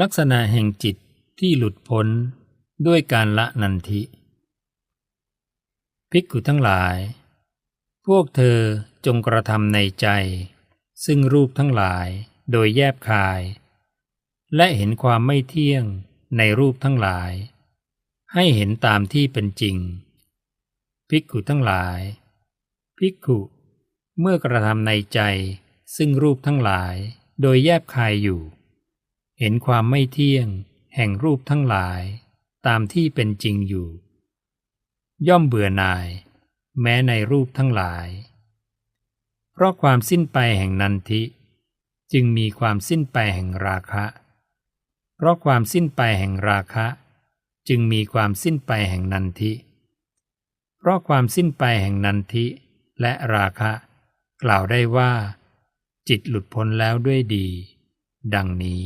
ลักษณะแห่งจิตที่หลุดพ้นด้วยการละนันทิ ภิกขุทั้งหลาย พวกเธอจงกระทำในใจ ซึ่งรูปทั้งหลายโดยแยบคาย และเห็นความไม่เที่ยงในรูปทั้งหลาย ให้เห็นตามที่เป็นจริง ภิกขุทั้งหลาย ภิกขุเมื่อกระทำในใจซึ่งรูปทั้งหลายโดยแยบคายอยู่ เห็นความไม่เที่ยง แห่งรูปทั้งหลาย ตามที่เป็นจริงอยู่ ย่อมเบื่อหน่าย แม้ในรูปทั้งหลาย เพราะความสิ้นไปแห่งนันทิ จึงมีความสิ้นไปแห่งราคะ เพราะความสิ้นไปแห่งราคะ จึงมีความสิ้นไปแห่งนันทิ เพราะความสิ้นไปแห่งนันทิและราคะ กล่าวได้ว่า จิตหลุดพ้นแล้วด้วยดี ดังนี้